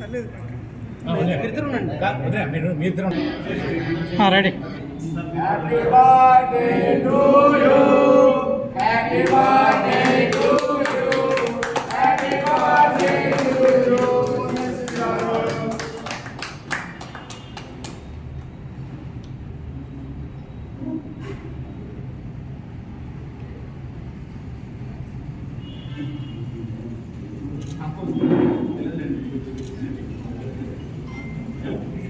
Ready. Happy birthday to you. Happy birthday to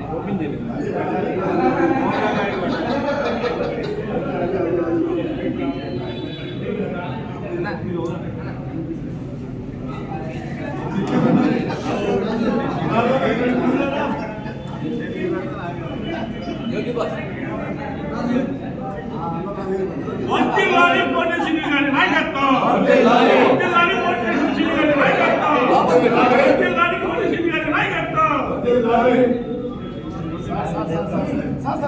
h o g i y o s s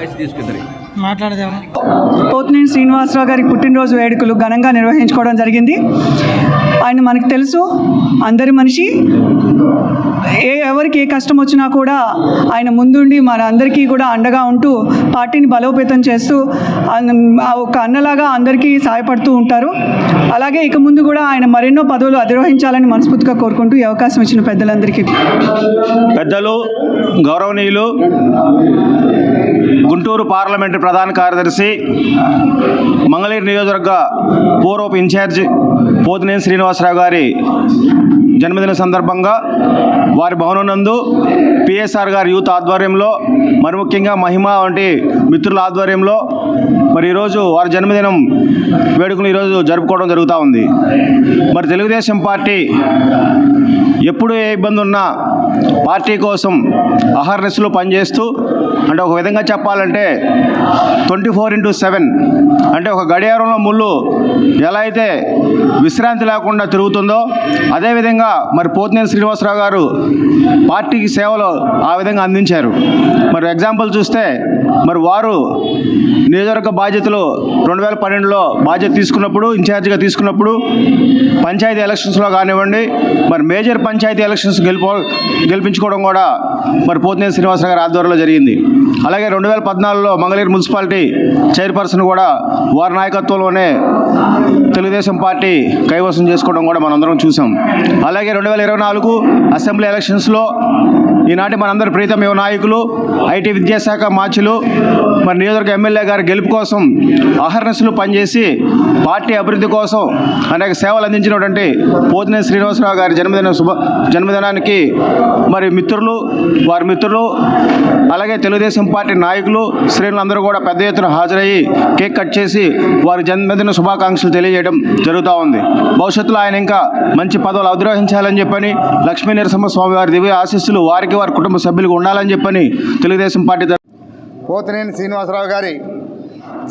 voice తీసుకుందరు పోతినేని శ్రీనివాసరావు గారి పుట్టినరోజు వేడుకలు ఘనంగా నిర్వహించుకోవడం జరిగింది ఆయన మనకు తెలుసు అందరి మనిషి ఏ ఎవరికి ఏ కష్టం వచ్చినా కూడా ఆయన ముందుండి మన అందరికీ కూడా అండగా ఉంటూ పార్టీని బలోపేతం చేస్తూ ఒక అన్నలాగా అందరికీ సహాయపడుతూ ఉంటారు అలాగే ఇక ముందు కూడా ఆయన మరెన్నో పదవులు అధిరోహించాలని మనస్ఫూర్తిగా కోరుకుంటూ ఈ అవకాశం ఇచ్చిన పెద్దలందరికీ పెద్దలు గౌరవనీయులు గుంటూరు పార్లమెంటు ప్రధాన కార్యదర్శి మంగళగిరి నియోజకవర్గ పూర్వపు ఇన్ఛార్జ్ పోతినేని శ్రీనివాసరావు గారి జన్మదిన సందర్భంగా వారి భవనం నందు పిఎస్ఆర్ గారి యూత్ ఆధ్వర్యంలో మరి ముఖ్యంగా మహిమ వంటి మిత్రుల ఆధ్వర్యంలో మరి ఈరోజు వారి జన్మదినం వేడుకలు ఈరోజు జరుపుకోవడం జరుగుతూ ఉంది మరి తెలుగుదేశం పార్టీ ఎప్పుడు ఏ ఇబ్బంది ఉన్నా పార్టీ కోసం అహర్నెస్లో పనిచేస్తూ అంటే ఒక విధంగా చెప్పాలంటే ట్వంటీ ఫోర్ ఇంటూ సెవెన్ అంటే ఒక గడియారంలో ముళ్ళు ఎలా అయితే విశ్రాంతి లేకుండా తిరుగుతుందో అదేవిధంగా మరి పోతినేని శ్రీనివాసరావు గారు పార్టీకి సేవలు ఆ విధంగా అందించారు మరి ఎగ్జాంపుల్ చూస్తే మరి వారు నియోజకవర్గ బాధ్యతలు రెండు వేల పన్నెండులో బాధ్యత తీసుకున్నప్పుడు ఇన్ఛార్జ్గా తీసుకున్నప్పుడు పంచాయతీ ఎలక్షన్స్లో కానివ్వండి మరి మేజర్ పంచాయతీ ఎలక్షన్స్ గెలుపు గెలిపించుకోవడం కూడా మరి పోతినేని శ్రీనివాసరావు గారి ఆధ్వర్యంలో జరిగింది అలాగే రెండు వేల పద్నాలుగులో మంగళగిరి మున్సిపాలిటీ చైర్పర్సన్ కూడా వారి నాయకత్వంలోనే తెలుగుదేశం పార్టీ కైవసం చేసుకోవడం కూడా మనందరం చూసాం అలాగే రెండు వేల ఇరవై నాలుగు అసెంబ్లీ ఎలక్షన్స్లో ఈనాటి మనందరి ప్రీతం యువ నాయకులు ఐటీ విద్యాశాఖ మార్చులు మరి నియోజకవర్గ ఎమ్మెల్యే గారి గెలుపు కోసం అహర్నెస్లు పనిచేసి పార్టీ అభివృద్ధి కోసం అనేక సేవలు అందించినటువంటి పోతినేని శ్రీనివాసరావు గారి జన్మదిన శుభ జన్మదినానికి మరి మిత్రులు వారి మిత్రులు అలాగే తెలుగుదేశం పార్టీ నాయకులు శ్రేణులందరూ కూడా పెద్ద ఎత్తున హాజరయ్యి కేక్ కట్ చేసి వారి జన్మదిన శుభాకాంక్షలు తెలియజేశారు చేయడం జరుగుతూ ఉంది భవిష్యత్తులో ఆయన ఇంకా మంచి పదవులు అవద్రోహించాలని చెప్పని లక్ష్మీ నరసింహ స్వామి వారి దివ్య ఆశీస్సులు వారికి వారి కుటుంబ సభ్యులకు ఉండాలని చెప్పని తెలుగుదేశం పార్టీ పోతనేని శ్రీనివాసరావు గారి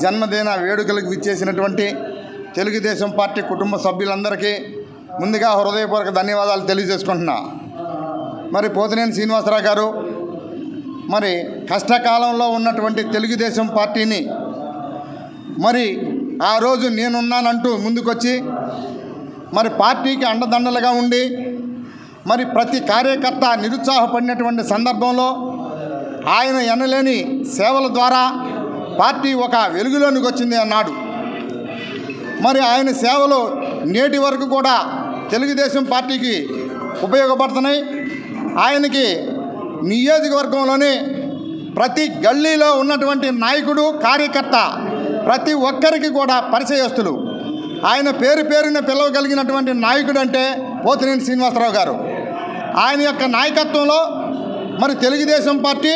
జన్మదిన వేడుకలకు విచ్చేసినటువంటి తెలుగుదేశం పార్టీ కుటుంబ సభ్యులందరికీ ముందుగా హృదయపూర్వక ధన్యవాదాలు తెలియజేసుకుంటున్నా మరి పోతనేని శ్రీనివాసరావు గారు మరి కష్టకాలంలో ఉన్నటువంటి తెలుగుదేశం పార్టీని మరి ఆ రోజు నేనున్నానంటూ ముందుకొచ్చి మరి పార్టీకి అండదండలుగా ఉండి మరి ప్రతి కార్యకర్త నిరుత్సాహపడినటువంటి సందర్భంలో ఆయన ఎనలేని సేవల ద్వారా పార్టీ ఒక వెలుగులోనికి వచ్చింది అన్నాడు మరి ఆయన సేవలు నేటి వరకు కూడా తెలుగుదేశం పార్టీకి ఉపయోగపడుతున్నాయి ఆయనకి నియోజకవర్గంలోని ప్రతి గల్లీలో ఉన్నటువంటి నాయకుడు కార్యకర్త ప్రతి ఒక్కరికి కూడా పరిచయస్తులు ఆయన పేరు పేరున పిలవగలిగినటువంటి నాయకుడు అంటే పోతినేని శ్రీనివాసరావు గారు ఆయన యొక్క నాయకత్వంలో మరి తెలుగుదేశం పార్టీ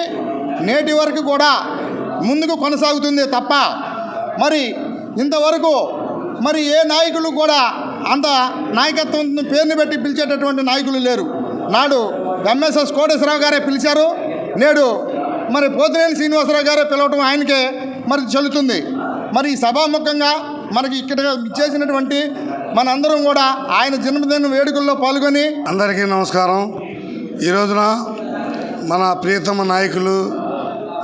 నేటి వరకు కూడా ముందుకు కొనసాగుతుంది తప్ప మరి ఇంతవరకు మరి ఏ నాయకులు కూడా అంత నాయకత్వం పేరుని పెట్టి పిలిచేటటువంటి నాయకులు లేరు నాడు ఎంఎస్ఎస్ కోటేశ్వరరావు గారే పిలిచారు నేడు మరి పోతినేని శ్రీనివాసరావు గారే పిలవటం ఆయనకే మరి చల్లుతుంది మరి సభాముఖంగా మనకి ఇక్కడ ఇచ్చేసినటువంటి మనందరం కూడా ఆయన జన్మదిన వేడుకల్లో పాల్గొని అందరికీ నమస్కారం ఈ రోజున మన ప్రియతమ నాయకులు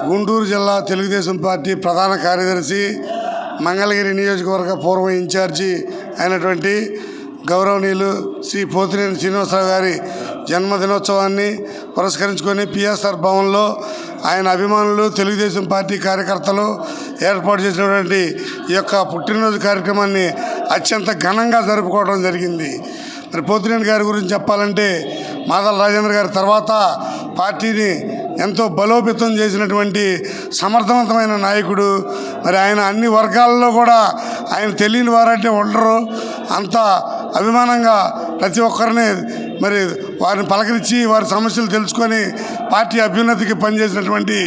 గుంటూరు జిల్లా తెలుగుదేశం పార్టీ ప్రధాన కార్యదర్శి మంగళగిరి నియోజకవర్గ పూర్వ ఇన్ఛార్జి అయినటువంటి గౌరవనీయులు శ్రీ పోతినేని శ్రీనివాసరావు గారి జన్మదినోత్సవాన్ని పురస్కరించుకొని పిఎస్ఆర్ భవన్లో ఆయన అభిమానులు తెలుగుదేశం పార్టీ కార్యకర్తలు ఏర్పాటు చేసినటువంటి ఈ యొక్క పుట్టినరోజు కార్యక్రమాన్ని అత్యంత ఘనంగా జరుపుకోవడం జరిగింది మరి పోతినేని గారి గురించి చెప్పాలంటే మాదల రాజేంద్ర గారి తర్వాత పార్టీని ఎంతో బలోపేతం చేసినటువంటి సమర్థవంతమైన నాయకుడు మరి ఆయన అన్ని వర్గాల్లో కూడా ఆయన తెలియని వారంటే ఉండరు అంత అభిమానంగా ప్రతి ఒక్కరిని మరి వారిని పలకరించి వారి సమస్యలు తెలుసుకొని పార్టీ అభ్యున్నతికి పనిచేసినటువంటి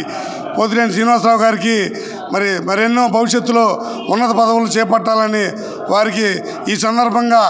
పోతిరేని శ్రీనివాసరావు గారికి మరి మరెన్నో భవిష్యత్తులో ఉన్నత పదవులు చేపట్టాలని వారికి ఈ సందర్భంగా